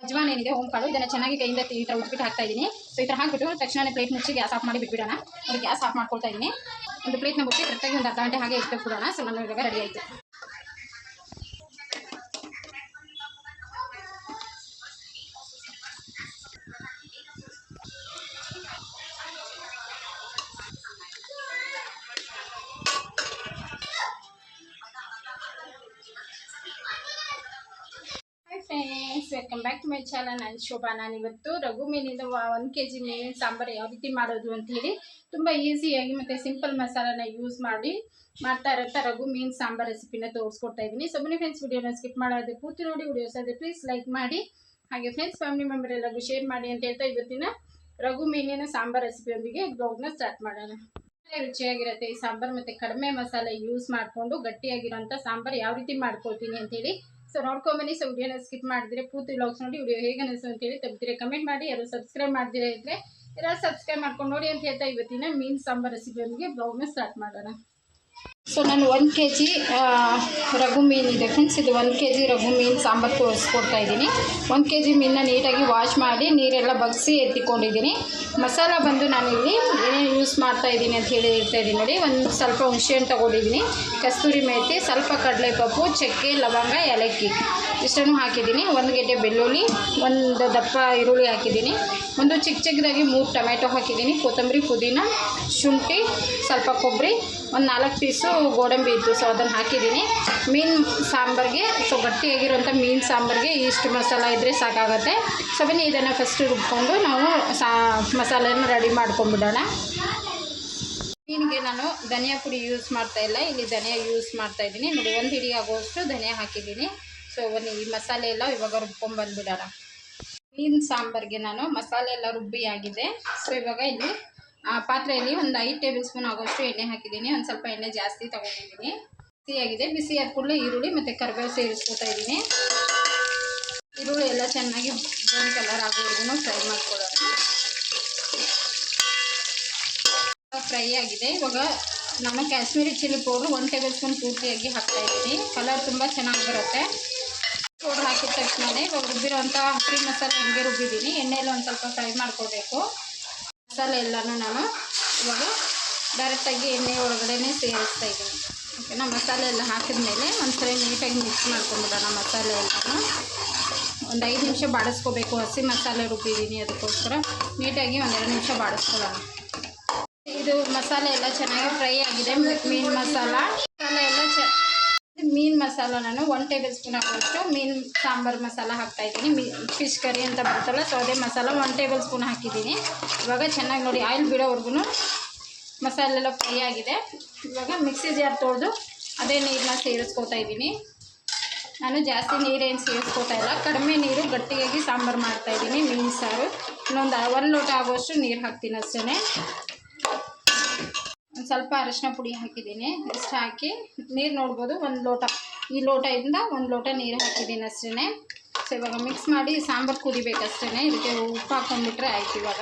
ಅಜ್ವಾನ್ ಏನಿದೆ? ಹೋಮ್ ಕಾಳು ಇದನ್ನ ಚೆನ್ನಾಗಿ ಕೈಯಿಂದ ಈ ಥರ ಉಜ್ಬಿಟ್ಟು ಹಾಕ್ತಾ ಇದ್ದೀನಿ ಸೊ ಈ ಥರ ಹಾಕ್ಬಿಟ್ಟು ತಕ್ಷಣ ಪ್ಲೇಟ್ ಮುಚ್ಚಿ ಗ್ಯಾಸ್ ಆಫ್ ಮಾಡಿ ಬಿಟ್ಬಿಡೋಣ. ಒಂದು ಗ್ಯಾಸ್ ಆಫ್ ಮಾಡ್ಕೊಳ್ತಾ ಇದ್ದೀನಿ ಒಂದು ಪ್ಲೇಟ್ನ ಮುಚ್ಚಿ ಕರೆಕ್ಟಾಗಿ ಒಂದು ಅರ್ಧ ಗಂಟೆ ಹಾಗೆ ಇಟ್ಟು ಬಿಡೋಣ ಸೊ ನಾನು ಇವಾಗ ರೆಡಿ ಆಯಿತು. Friends welcome back to my channel ನಾನು ಶೋಭಾ, ನಾನು ಇವತ್ತು ರಘು ಮೀನಿಂದ ಒಂದು ಕೆ ಜಿ ಮೀನಿನ ಸಾಂಬಾರು ಯಾವ ರೀತಿ ಮಾಡೋದು ಅಂತ ಹೇಳಿ ತುಂಬ ಈಸಿಯಾಗಿ ಮತ್ತು ಸಿಂಪಲ್ ಮಸಾಲಾನ ಯೂಸ್ ಮಾಡಿ ಮಾಡ್ತಾ ಇರೋಂಥ ರಘು ಮೀನು ಸಾಂಬಾರು ರೆಸಿಪಿನ ತೋರಿಸ್ಕೊಡ್ತಾ ಇದ್ದೀನಿ. ಸೊ ಬನ್ನಿ ಫ್ರೆಂಡ್ಸ್ ವಿಡಿಯೋನ ಸ್ಕಿಪ್ ಮಾಡೋದು ಪೂರ್ತಿ ನೋಡಿ ವಿಡಿಯೋಸ್ ಆದರೆ ಪ್ಲೀಸ್ ಲೈಕ್ ಮಾಡಿ. ಹಾಗೆ ಫ್ರೆಂಡ್ಸ್ ಫ್ಯಾಮಿಲಿ ಮೆಂಬರ್ ಎಲ್ಲರಿಗೂ ಶೇರ್ ಮಾಡಿ ಅಂತ ಹೇಳ್ತಾ ಇವತ್ತಿನ ರಘು ಮೀನಿನ ಸಾಂಬಾರು ರೆಸಿಪಿಯೊಂದಿಗೆ ಬ್ಲಾಗ್ನ ಸ್ಟಾರ್ಟ್ ಮಾಡೋಣ. ರುಚಿಯಾಗಿರುತ್ತೆ ಈ ಸಾಂಬಾರು ಮತ್ತು ಕಡಿಮೆ ಮಸಾಲೆ ಯೂಸ್ ಮಾಡಿಕೊಂಡು ಗಟ್ಟಿಯಾಗಿರೋಂಥ ಸಾಂಬಾರು ಯಾವ ರೀತಿ ಮಾಡ್ಕೊಳ್ತೀನಿ ಅಂತೇಳಿ ಸೊ ನೋಡ್ಕೊಂಬನ್ನಿ ಸೊ ವಿಡಿಯೋನ ಸ್ಕಿಪ್ ಮಾಡಿದ್ರೆ ಪೂರ್ತಿ ವ್ಲಾಗ್ಸ್ ನೋಡಿ ವಿಡಿಯೋ ಹೇಗೆ ಅನಿಸ್ತು ಅಂತೇಳಿ ತಪ್ಪಿದ್ರೆ ಕಮೆಂಟ್ ಮಾಡಿ, ಯಾರು ಸಬ್ಸ್ಕ್ರೈಬ್ ಮಾಡಿದ್ರೆ ಇದ್ರೆ ಯಾರು ಸಬ್ಸ್ಕ್ರೈಬ್ ಮಾಡ್ಕೊಂಡು ನೋಡಿ ಅಂತ ಹೇಳ್ತಾ ಇವತ್ತಿನ ಮೀನು ರೆಸಿಪಿ ರೆಸಿಪಿಯೊಂದಿಗೆ ಬ್ಲಾಗ್ನ ಸ್ಟಾರ್ಟ್ ಮಾಡೋಣ. ಸೊ ನಾನು ಒಂದು ಕೆ ಜಿ ರಘು ಇದೆ ಫ್ರೆಂಡ್ಸ್ ಇದು ಒಂದು ಕೆ ಜಿ ರಘು ಮೀನು ಸಾಂಬಾರು ತೋರಿಸ್ಕೊಡ್ತಾ ಇದ್ದೀನಿ. ಒಂದು ಕೆ ಜಿ ಮೀನನ್ನ ನೀಟಾಗಿ ವಾಶ್ ಮಾಡಿ ನೀರೆಲ್ಲ ಬಗ್ಸಿ ಎತ್ತಿಕೊಂಡಿದ್ದೀನಿ. ಮಸಾಲ ಬಂದು ನಾನಿಲ್ಲಿ ಏನೇನು ಯೂಸ್ ಮಾಡ್ತಾ ಇದ್ದೀನಿ ಅಂತ ಹೇಳಿ ಹೇಳ್ತಾ ಇದ್ದೀನಿ ನೋಡಿ. ಒಂದು ಸ್ವಲ್ಪ ಹುಣಸೆಹಣ್ಣು ತೊಗೊಂಡಿದ್ದೀನಿ. ಕಸ್ತೂರಿ ಮೇಥಿ ಸ್ವಲ್ಪ ಕಡಲೆಪಪ್ಪು, ಚಕ್ಕೆ, ಲವಂಗ, ಏಲಕ್ಕಿ. ಇಷ್ಟನ್ನು ಹಾಕಿದ್ದೀನಿ. ಒಂದು ಗೆಡ್ಡೆ ಬೆಳ್ಳುಳ್ಳಿ, ಒಂದು ದಪ್ಪ ಈರುಳ್ಳಿ ಹಾಕಿದ್ದೀನಿ. ಒಂದು ಚಿಕ್ಕ ಚಿಕ್ಕದಾಗಿ ಮೂರು ಟೊಮೆಟೊ ಹಾಕಿದ್ದೀನಿ. ಕೊತ್ತಂಬರಿ ಪುದೀನ, ಶುಂಠಿ, ಸ್ವಲ್ಪ ಕೊಬ್ಬರಿ, ಒಂದು ನಾಲ್ಕು ಪೀಸು ಗೋಡಂಬಿ ಇತ್ತು. ಸೊ ಅದನ್ನು ಹಾಕಿದ್ದೀನಿ. ಮೀನು ಸಾಂಬಾರಿಗೆ ಸೊ ಗಟ್ಟಿಯಾಗಿರೋಂಥ ಮೀನು ಸಾಂಬಾರಿಗೆ ಇಷ್ಟು ಮಸಾಲ ಇದ್ದರೆ ಸಾಕಾಗುತ್ತೆ. ಸೊ ಬನ್ನಿ, ಇದನ್ನು ಫಸ್ಟ್ ರುಬ್ಕೊಂಡು ನಾವು ಸಾ ಮಸಾಲೆಯನ್ನು ರೆಡಿ ಮಾಡ್ಕೊಂಡ್ಬಿಡೋಣ. ಮೀನಿಗೆ ನಾನು ಧನಿಯಾ ಪುಡಿ ಯೂಸ್ ಮಾಡ್ತಾ ಇಲ್ಲ. ಇಲ್ಲಿ ಧನಿಯಾ ಯೂಸ್ ಮಾಡ್ತಾ ಇದ್ದೀನಿ. ನೋಡಿ, ಒಂದು ಹಿಡಿ ಆಗುವಷ್ಟು ಧನಿಯಾ ಹಾಕಿದ್ದೀನಿ. ಸೊ ಬನ್ನಿ, ಈ ಮಸಾಲೆ ಎಲ್ಲ ಇವಾಗ ರುಬ್ಕೊಂಡ್ಬಂದ್ಬಿಡೋಣ ಮೀನು ಸಾಂಬಾರಿಗೆ ನಾನು ಮಸಾಲೆ ಎಲ್ಲ ರುಬ್ಬಿ ಆಗಿದೆ. ಸೊ ಇವಾಗ ಇಲ್ಲಿ ಪಾತ್ರೆಯಲ್ಲಿ ಒಂದು ಐದು ಟೇಬಲ್ ಸ್ಪೂನ್ ಆಗೋಷ್ಟು ಎಣ್ಣೆ ಹಾಕಿದ್ದೀನಿ. ಒಂದು ಸ್ವಲ್ಪ ಎಣ್ಣೆ ಜಾಸ್ತಿ ತೊಗೊಂಡಿದ್ದೀನಿ. ಸಿಹಿಯಾಗಿದೆ. ಬಿಸಿ ಆದ ಕೂಡಲೇ ಈರುಳ್ಳಿ ಮತ್ತು ಕರಿಬೇವು ಸೇರಿಸ್ಕೊತಾ ಇದ್ದೀನಿ. ಈರುಳ್ಳಿ ಎಲ್ಲ ಚೆನ್ನಾಗಿ ಬ್ರೌನ್ ಕಲರ್ ಆಗೋವರೆಗೂ ಫ್ರೈ ಮಾಡ್ಕೊಳ್ಳೋಣ. ಫ್ರೈ ಆಗಿದೆ. ಇವಾಗ ನಮ್ಮ ಕಾಶ್ಮೀರಿ ಚಿಲ್ಲಿ ಪೌಡ್ರ್ ಒಂದು ಟೇಬಲ್ ಸ್ಪೂನ್ ಪೂರ್ತಿಯಾಗಿ ಹಾಕ್ತಾ ಇದ್ದೀನಿ. ಕಲರ್ ತುಂಬ ಚೆನ್ನಾಗಿ ಬರುತ್ತೆ. ಪೌಡ್ರ್ ಹಾಕಿದ ತಕ್ಷಣವೇ ಇವಾಗ ರುಬ್ಬಿರೋಂಥ ಹಸಿ ಮಸಾಲೆ ಹೆಂಗೆ ರುಬ್ಬಿದ್ದೀನಿ. ಎಣ್ಣೆಯಲ್ಲಿ ಒಂದು ಸ್ವಲ್ಪ ಫ್ರೈ ಮಾಡ್ಕೋಬೇಕು. ಮಸಾಲೆ ಎಲ್ಲನೂ ನಾನು ಇವಾಗ ಡೈರೆಕ್ಟಾಗಿ ಎಣ್ಣೆ ಒಳಗಡೆನೇ ಸೇರಿಸ್ತಾ ಇದ್ದೀನಿ. ಓಕೆನಾ? ಮಸಾಲೆ ಎಲ್ಲ ಹಾಕಿದ್ಮೇಲೆ ಒಂದ್ಸರಿ ನೀಟಾಗಿ ಮಿಕ್ಸ್ ಮಾಡ್ಕೊಂಡ್ಬಿಡೋಣ ಮಸಾಲೆ ಎಲ್ಲನೂ. ಒಂದು ಐದು ನಿಮಿಷ ಬಾಡಿಸ್ಕೋಬೇಕು. ಹಸಿ ಮಸಾಲೆ ರುಬ್ಬಿದ್ದೀನಿ ಅದಕ್ಕೋಸ್ಕರ. ನೀಟಾಗಿ ಒಂದೆರಡು ನಿಮಿಷ ಬಾಡಿಸ್ಕೊಳ್ಳೋಣ. ಇದು ಮಸಾಲೆ ಎಲ್ಲ ಚೆನ್ನಾಗಿ ಫ್ರೈ ಆಗಿದೆ. ಮೀನು ಮಸಾಲ. ಮೀನು ಮಸಾಲ ನಾನು ಒನ್ ಟೇಬಲ್ ಸ್ಪೂನ್ ಹಾಕೋಷ್ಟು ಮೀನು ಸಾಂಬಾರು ಮಸಾಲ ಹಾಕ್ತಾ ಇದ್ದೀನಿ. ಮೀ ಫಿಶ್ ಕರಿ ಅಂತ ಬರುತ್ತಲ್ಲ ಸೊ ಅದೇ ಮಸಾಲ ಒನ್ ಟೇಬಲ್ ಸ್ಪೂನ್ ಹಾಕಿದ್ದೀನಿ. ಇವಾಗ ಚೆನ್ನಾಗಿ ನೋಡಿ ಆಯಿಲ್ ಬಿಡೋವರೆಗೂ ಮಸಾಲೆಲ್ಲ ಫ್ರೈ ಆಗಿದೆ. ಇವಾಗ ಮಿಕ್ಸಿ ಜಾರ್ ತೊಳೆದು ಅದೇ ನೀರನ್ನ ಸೇರಿಸ್ಕೋತಾ ಇದ್ದೀನಿ. ನಾನು ಜಾಸ್ತಿ ನೀರೇನು ಸೇರಿಸ್ಕೋತಾ ಇಲ್ಲ, ಕಡಿಮೆ ನೀರು ಗಟ್ಟಿಯಾಗಿ ಸಾಂಬಾರು ಮಾಡ್ತಾ ಇದ್ದೀನಿ, ಮೀನು ಸಾರು. ಇನ್ನೊಂದು ಒಂದು ಲೋಟ ಆಗುವಷ್ಟು ನೀರು ಹಾಕ್ತೀನಿ ಅಷ್ಟೇ ಒಂದು ಸ್ವಲ್ಪ ಅರಿಶಿನ ಪುಡಿ ಹಾಕಿದ್ದೀನಿ ಇಷ್ಟು ಹಾಕಿ ನೀರು ನೋಡ್ಬೋದು, ಒಂದು ಲೋಟ. ಈ ಲೋಟದಿಂದ ಒಂದು ಲೋಟ ನೀರು ಹಾಕಿದ್ದೀನಿ ಅಷ್ಟೇ ಸೊ ಇವಾಗ ಮಿಕ್ಸ್ ಮಾಡಿ ಸಾಂಬಾರು ಕುದಿಬೇಕಷ್ಟೇ ಇದಕ್ಕೆ ಉಪ್ಪು ಹಾಕೊಂಡ್ಬಿಟ್ರೆ ಆಯ್ತು ಇವಾಗ.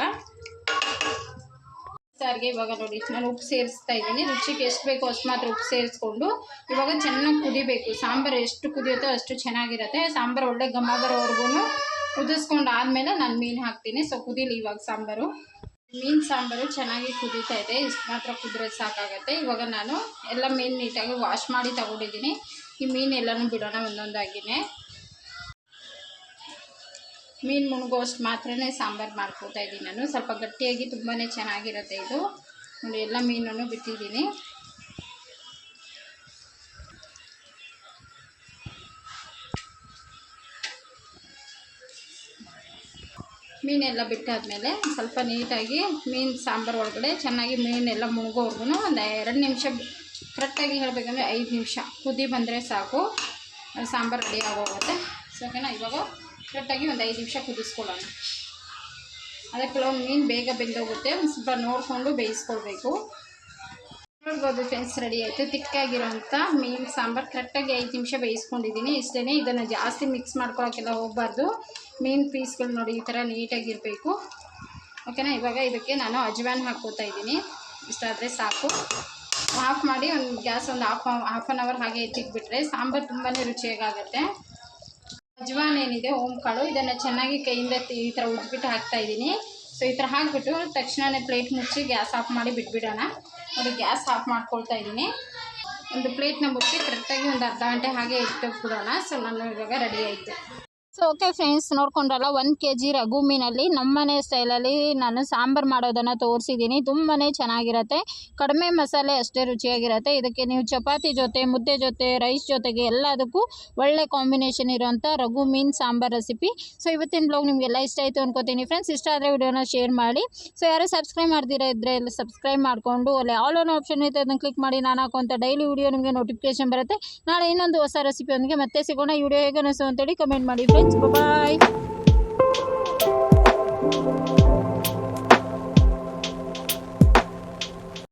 ಸಾರಿಗೆ ಇವಾಗ ನೋಡಿ, ನಾನು ಉಪ್ಪು ಸೇರಿಸ್ತಾ ಇದ್ದೀನಿ. ರುಚಿಗೆ ಎಷ್ಟು ಬೇಕೋ ಅಷ್ಟು ಮಾತ್ರ ಉಪ್ಪು ಸೇರಿಸ್ಕೊಂಡು ಇವಾಗ ಚೆನ್ನಾಗಿ ಕುದಿಬೇಕು. ಸಾಂಬಾರು ಎಷ್ಟು ಕುದಿಯುತ್ತೋ ಅಷ್ಟು ಚೆನ್ನಾಗಿರುತ್ತೆ. ಸಾಂಬಾರು ಒಳ್ಳೆ ಘಮ ಬರೋವರೆಗೂ ಕುದಿಸ್ಕೊಂಡು ಆದಮೇಲೆ ನಾನು ಮೀನು ಹಾಕ್ತೀನಿ. ಸೊ ಕುದಿಲಿ ಇವಾಗ ಸಾಂಬಾರು. ಮೀನು ಸಾಂಬಾರು ಚೆನ್ನಾಗಿ ಕುದೀತಾ ಇದೆ. ಇಷ್ಟು ಮಾತ್ರ ಕುದ್ರೆ ಸಾಕಾಗುತ್ತೆ. ಇವಾಗ ನಾನು ಎಲ್ಲ ಮೀನು ನೀಟಾಗಿ ವಾಶ್ ಮಾಡಿ ತಗೊಂಡಿದ್ದೀನಿ. ಈ ಮೀನು ಎಲ್ಲನೂ ಬಿಡೋಣ ಒಂದೊಂದಾಗಿನೇ. ಮೀನು ಮುಳುಗೋಷ್ಟು ಮಾತ್ರನೇ ಸಾಂಬಾರು ಮಾಡ್ಕೊತಾ ಇದ್ದೀನಿ ನಾನು. ಸ್ವಲ್ಪ ಗಟ್ಟಿಯಾಗಿ ತುಂಬಾ ಚೆನ್ನಾಗಿರುತ್ತೆ ಇದು. ನೋಡಿ, ಎಲ್ಲ ಮೀನನ್ನು ಬಿಟ್ಟಿದ್ದೀನಿ. ಮೀನೆಲ್ಲ ಬಿಟ್ಟಾದಮೇಲೆ ಸ್ವಲ್ಪ ನೀಟಾಗಿ ಮೀನು ಸಾಂಬಾರು ಒಳಗಡೆ ಚೆನ್ನಾಗಿ ಮೀನೆಲ್ಲ ಮುಳುಗೋವರೆಗೂ ಒಂದು ಎರಡು ನಿಮಿಷ ಕರೆಕ್ಟಾಗಿ ಹೇಳಬೇಕಂದ್ರೆ ಐದು ನಿಮಿಷ. ಕುದಿ ಬಂದರೆ ಸಾಕು. ಸಾಂಬಾರು ರೆಡಿ ಆಗೋಗುತ್ತೆ. ಸೊ ಓಕೆನಾ ಇವಾಗ ಕರೆಕ್ಟಾಗಿ ಒಂದು ಐದು ನಿಮಿಷ ಕುದಿಸ್ಕೊಳ್ಳೋಣ. ಅದೇ ಕೆಲವೊಂದು ಮೀನು ಬೇಗ ಬೆಂದೋಗುತ್ತೆ. ಒಂದು ಸ್ವಲ್ಪ ನೋಡಿಕೊಂಡು ಬೇಯಿಸ್ಕೊಳ್ಬೇಕು. ನೋಡ್ಬೋದು ಫ್ರೆಂಡ್ಸ್ ರೆಡಿ ಆಯಿತು. ತಿಕ್ಕಾಗಿರೋಂಥ ಮೀನು, ಸಾಂಬಾರು ಕರೆಕ್ಟಾಗಿ ಐದು ನಿಮಿಷ ಬೇಯಿಸ್ಕೊಂಡಿದ್ದೀನಿ. ಇಷ್ಟೇ ಇದನ್ನು ಜಾಸ್ತಿ ಮಿಕ್ಸ್ ಮಾಡ್ಕೊಳೋಕ್ಕೆಲ್ಲ ಹೋಗಬಾರ್ದು. ಮೀನು ಪೀಸ್ಗಳು ನೋಡಿ, ಈ ಥರ ನೀಟಾಗಿರಬೇಕು ಓಕೆನಾ ಇವಾಗ ಇದಕ್ಕೆ ನಾನು ಅಜ್ವಾನ್ ಹಾಕ್ಕೋತಾ ಇದ್ದೀನಿ. ಇಷ್ಟಾದರೆ ಸಾಕು. ಆಫ್ ಮಾಡಿ ಒಂದು ಗ್ಯಾಸ್ ಒಂದು ಹಾಫ್ ಹಾಫ್ ಆನ್ ಅವರ್ ಹಾಗೆ ಎತ್ತಿಟ್ಬಿಟ್ರೆ ಸಾಂಬಾರು ತುಂಬಾ ರುಚಿಯಾಗುತ್ತೆ ಅಜ್ವಾನ್ ಏನಿದೆ ಕಾಳು ಇದನ್ನು ಚೆನ್ನಾಗಿ ಕೈಯಿಂದ ಈ ಥರ ಉಜ್ಬಿಟ್ಟು ಹಾಕ್ತಾ ಇದ್ದೀನಿ. ಸೊ ಈ ಥರ ಹಾಕ್ಬಿಟ್ಟು ತಕ್ಷಣವೇ ಪ್ಲೇಟ್ ಮುಚ್ಚಿ ಗ್ಯಾಸ್ ಆಫ್ ಮಾಡಿ ಬಿಟ್ಬಿಡೋಣ. ನೋಡಿ, ಗ್ಯಾಸ್ ಆಫ್ ಮಾಡ್ಕೊಳ್ತಾ ಇದ್ದೀನಿ. ಒಂದು ಪ್ಲೇಟ್ನ ಮುಚ್ಚಿ ಕರೆಕ್ಟಾಗಿ ಒಂದು ಅರ್ಧ ಗಂಟೆ ಹಾಗೆ ಇಟ್ಟು ಬಿಡೋಣ. ಸೊ ನಾನು ಇವಾಗ ರೆಡಿ ಆಯಿತು. ಸೊ ಓಕೆ ಫ್ರೆಂಡ್ಸ್ ನೋಡ್ಕೊಂಡ್ರಲ್ಲ, ಒಂದು ಕೆ ಜಿ ರಘು ಮೀನಲ್ಲಿ ನಮ್ಮನೆ ಸ್ಟೈಲಲ್ಲಿ ನಾನು ಸಾಂಬಾರು ಮಾಡೋದನ್ನು ತೋರಿಸಿದ್ದೀನಿ. ತುಂಬಾ ಚೆನ್ನಾಗಿರುತ್ತೆ. ಕಡಿಮೆ ಮಸಾಲೆ ಅಷ್ಟೇ ರುಚಿಯಾಗಿರುತ್ತೆ. ಇದಕ್ಕೆ ನೀವು ಚಪಾತಿ ಜೊತೆ, ಮುದ್ದೆ ಜೊತೆ ರೈಸ್ ಜೊತೆಗೆ ಎಲ್ಲದಕ್ಕೂ ಒಳ್ಳೆ ಕಾಂಬಿನೇಷನ್ ಇರುವಂಥ ರಘು ಮೀನು ಸಾಂಬಾರು ರೆಸಿಪಿ ಸೊ ಇವತ್ತಿನ ಬ್ಲಾಗ್ ನಿಮಗೆಲ್ಲ ಇಷ್ಟ ಆಯಿತು ಅನ್ಕೋತೀನಿ. ಫ್ರೆಂಡ್ಸ್ ಇಷ್ಟ ಆದರೆ ವಿಡಿಯೋನ ಶೇರ್ ಮಾಡಿ. ಸೊ ಯಾರು ಸಬ್ಸ್ಕ್ರೈಬ್ ಮಾಡ್ದಿರ ಇದ್ದರೆ ಎಲ್ಲ ಸಬ್ಸ್ಕ್ರೈಬ್ ಮಾಡಿಕೊಂಡು, ಅಲ್ಲಿ ಆಲ್ ಓನ್ ಆಪ್ಷನ್ ಐತೆ ಅದನ್ನು ಕ್ಲಿಕ್ ಮಾಡಿ, ನಾನು ಹಾಕುವಂಥ ಡೈಲಿ ವಿಡಿಯೋ ನಿಮಗೆ ನೋಟಿಫಿಕೇಶನ್ ಬರುತ್ತೆ. ನಾಳೆ ಇನ್ನೊಂದು ಹೊಸ ರೆಸಿಪಿಯೊಂದಿಗೆ ಮತ್ತೆ ಸಿಗೋಣ. ವಿಡಿಯೋ ಹೇಗೆ ಅನಿಸು ಅಂತೇಳಿ ಕಮೆಂಟ್ ಮಾಡಿ ಫ್ರೆಂಡ್ಸ್ Bye-bye.